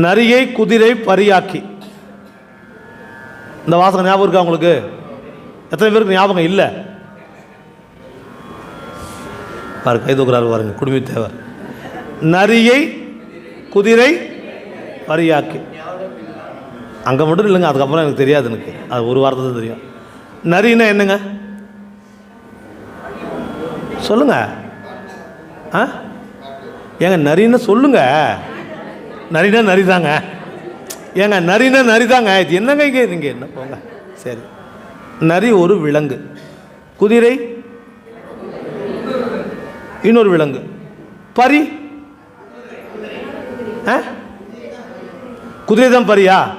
நரியை குதிரை பரியாக்கி. இந்த வாசகம் ஞாபகம் இருக்கா உங்களுக்கு? எத்தனை பேருக்கு ஞாபகம் இல்லை? பாரு கை தூக்குறாரு பாருங்க குடுமி தேவர். நரியை குதிரை பரியாக்கி. அங்கே மட்டும் இல்லைங்க அதுக்கப்புறம் எனக்கு தெரியாது எனக்கு. அது ஒரு வாரத்தை தான் தெரியும். நரின்னா என்னங்க? சொல்லுங்க. ஆ? ஏங்க நரின்னு சொல்லுங்க. நரினா நரிதாங்க. ஏங்க நரினா நரிதாங்க. இது என்னங்க இங்கே? நீங்கள் என்ன போங்க. சரி. நரி ஒரு விலங்கு. குதிரை? இன்னொரு விலங்கு. பரி? ஆ? குதிரை தான் பரியா?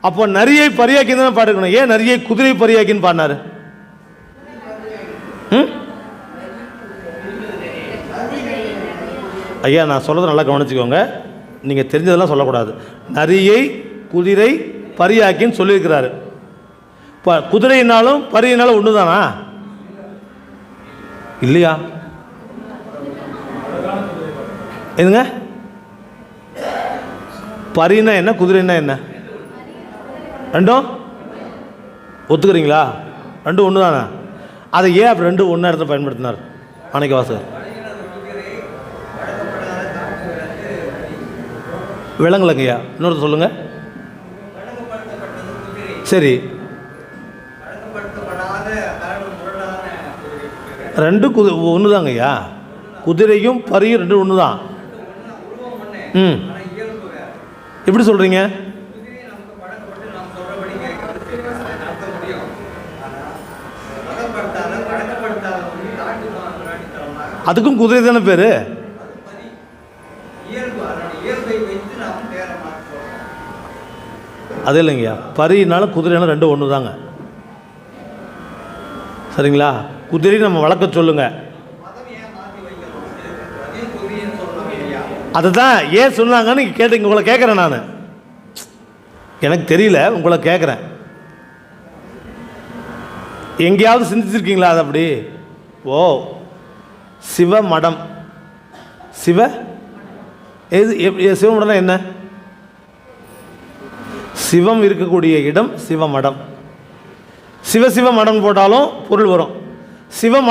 அப்போ நரியை பரியாக்கி தான் பாடுக்கணும் ஏன் நரியை குதிரை பரியாக்கின்னு பாடினாரு? ம்? ஐயா நான் சொல்கிறது நல்லா கவனிச்சுக்கோங்க. நீங்கள் தெரிஞ்சதெல்லாம் சொல்லக்கூடாது. நரியை குதிரை பரியாக்கின்னு சொல்லியிருக்கிறாரு. இப்போ குதிரையினாலும் பரியினாலும் ஒன்று தானா இல்லையா? எதுங்க பரினா என்ன குதிரைன்னா என்ன? ரெண்டும்? ஒத்துக்கிறீங்களா? ரெண்டும் ஒன்று தானே அதை ஏன் அப்படி ரெண்டும் ஒன்றா இடத்துல பயன்படுத்தினார்? மாணிக்க வாசகர் விலங்குலங்கய்யா. இன்னொருத்தர் சொல்லுங்க. சரி. ரெண்டு குதி ஒன்று தாங்கய்யா குதிரையும் பரியும் ரெண்டும் ஒன்று தான் ம். எப்படி சொல்கிறீங்க அதுக்கும் குதிரை தானே பேர்? அது இல்லைங்கய்யா. பரினாலும் குதிரைனாலும் ரெண்டும் ஒன்று தாங்க சரிங்களா? குதிரை நம்ம வளர்க்க சொல்லுங்க. அதுதான். ஏன் சொன்னாங்கன்னு கேட்டு உங்களை கேட்குறேன் நான். எனக்கு தெரியல உங்களை கேட்குறேன். எங்கேயாவது சிந்திச்சிருக்கீங்களா அது அப்படி? ஓ சிவ மடம் சிவ எது எப்- சிவமடம்னா என்ன? சிவம் இருக்கக்கூடிய இடம் சிவமடம். சிவ சிவ மடம் போட்டாலும் பொருள் வரும். சிவமடம்